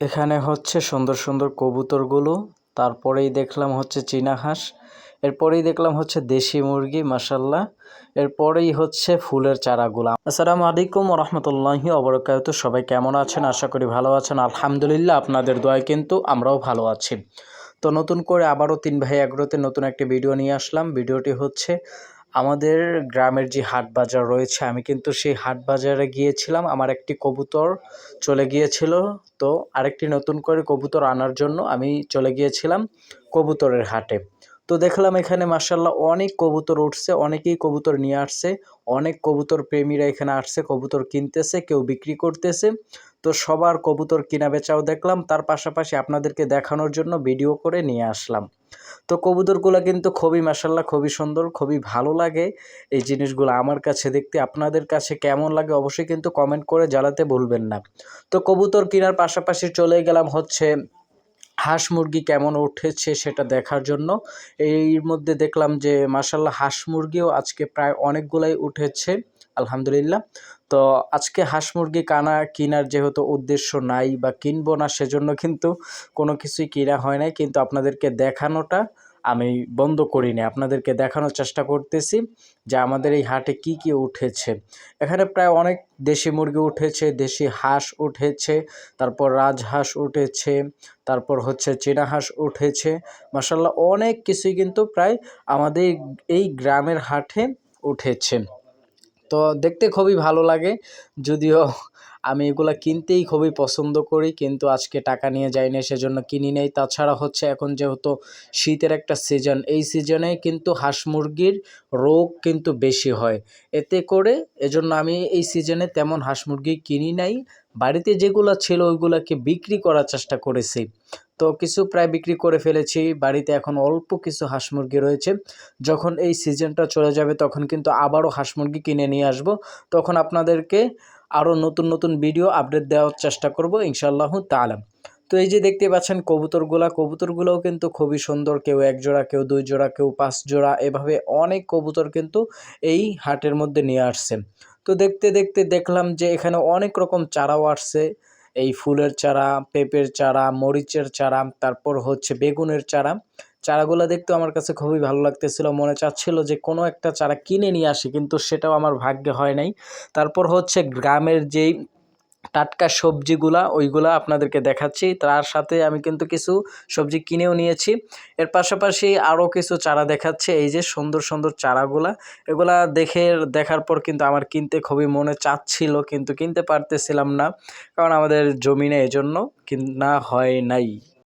এখানে হচ্ছে সুন্দর সুন্দর কবুতরগুলো, তারপরেই দেখলাম হচ্ছে চীনা হাঁস, এরপরেই দেখলাম হচ্ছে দেশি মুরগি মাসাল্লাহ এরপরেই হচ্ছে ফুলের চারাগুলা। আসসালামু আলাইকুম রহমতুল্লাহি অবরকাত সবাই কেমন আছেন? আশা করি ভালো আছেন। আলহামদুলিল্লাহ, আপনাদের দোয়ায় কিন্তু আমরাও ভালো আছি। তো নতুন করে আবারও তিন ভাই এগ্রোতে নতুন একটি ভিডিও নিয়ে আসলাম। ভিডিওটি হচ্ছে আমাদের গ্রামের যে হাট বাজার রয়েছে, আমি কিন্তু সেই হাট বাজারে গিয়েছিলাম। আমার একটি কবুতর চলে গিয়েছিল। তো আরেকটি নতুন করে কবুতর আনার জন্য আমি চলে গিয়েছিলাম কবুতরের হাটে। তো দেখলাম এখানে মার্শাল্লাহ অনেক কবুতর উঠছে, অনেকেই কবুতর নিয়ে আসছে, অনেক কবুতর প্রেমীরা এখানে আসছে, কবুতর কিনতেছে, কেউ বিক্রি করতেছে। তো সবার কবুতর কিনা বেচাও দেখলাম, তার পাশাপাশি আপনাদেরকে দেখানোর জন্য ভিডিও করে নিয়ে আসলাম। তো কবুতরগুলো কিন্তু খুবই মাসাল্লাহ খুবই সুন্দর, খুবই ভালো লাগে। এই জিনিসগুলো আমার কাছে দেখতে, আপনাদের কাছে কেমন লাগে অবশ্যই কিন্তু কমেন্ট করে জ্বালাতে ভুলবেন না। তো কবুতর কেনার পাশাপাশি চলে গেলাম হচ্ছে, হাঁস মুরগি কেমন উঠেছে সেটা দেখার জন্য। এর মধ্যে দেখলাম যে মাসাল্লাহ হাঁস মুরগিও আজকে প্রায় অনেকগুলাই উঠেছে। আলহামদুলিল্লাহ। তো আজকে হাঁস মুরগি কানা, কেনার যেহেতু উদ্দেশ্য নাই বা কিনবো না সেজন্য কিন্তু কোনো কিছুই কেনা হয় নাই। কিন্তু আপনাদেরকে দেখানোটা আমি বন্ধ করিনি আপনাদেরকে দেখানোর চেষ্টা করতেছি যে আমাদের এই হাটে কি কি উঠেছে। এখানে প্রায় অনেক দেশি মুরগি উঠেছে, দেশি হাঁস উঠেছে, তারপর রাজহাঁস উঠেছে, তারপর হচ্ছে চীনা হাঁস উঠেছে। মাসাল্লাহ অনেক কিছুই কিন্তু প্রায় আমাদের এই গ্রামের হাটে উঠেছে। তো দেখতে খুবই ভালো লাগে যদিও আমি এগুলো কিনতেই খুবই পছন্দ করি, কিন্তু আজকে টাকা নিয়ে যাইনি, সেজন্য কিনি নেই। তাছাড়া হচ্ছে এখন যেহেতু শীতের একটা সিজন এই সিজনে কিন্তু হাঁস মুরগির রোগ কিন্তু বেশি হয়। এতে করে এজন্য আমি এই সিজনে তেমন হাঁস মুরগি কিনি নাই। বাড়িতে যেগুলো ছিল, ওইগুলোকে বিক্রি করার চেষ্টা করেছি। তো কিছু প্রায় বিক্রি করে ফেলেছি। বাড়িতে এখন অল্প কিছু হাঁস মুরগি রয়েছে। যখন এই সিজনটা চলে যাবে, তখন কিন্তু আবারও হাঁস মুরগি কিনে নিয়ে আসব। তখন আপনাদেরকে আরও নতুন নতুন ভিডিও আপডেট দেওয়ার চেষ্টা করব, ইনশাআল্লাহ তালাম তো এই যে দেখতে পাচ্ছেন, কবুতরগুলা, কবুতরগুলোও কিন্তু খুবই সুন্দর, কেউ এক জোড়া, কেউ দুই জোড়া, কেউ পাঁচ জোড়া, এভাবে অনেক কবুতর কিন্তু এই হাটের মধ্যে নিয়ে আসছে। তো দেখতে দেখতে দেখলাম যে এখানে অনেক রকম চারাও আসছে, এই ফুলের চারা, পেঁপের চারা, মরিচের চারা, তারপর হচ্ছে বেগুনের চারা। চারাগুলো দেখতে আমার কাছে খুবই ভালো লাগতেছিল। মনে চাচ্ছিল যে কোনো একটা চারা কিনে নিয়ে আসি, কিন্তু সেটাও আমার ভাগ্যে হয় নাই। তারপর হচ্ছে গ্রামের যেই টাটকা সবজিগুলা, ওইগুলা আপনাদেরকে দেখাচ্ছি। তার সাথে আমি কিন্তু কিছু সবজি কিনেও নিয়েছি। এর পাশাপাশি আরও কিছু চারা দেখাচ্ছে, এই যে সুন্দর সুন্দর চারাগুলা। এগুলা দেখে, দেখার পর কিন্তু আমার কিনতে খুবই মনে চাচ্ছিল, কিন্তু কিনতে পারতেছিলাম না, কারণ আমাদের জমি নেই, এজন্য কিনা হয় নাই।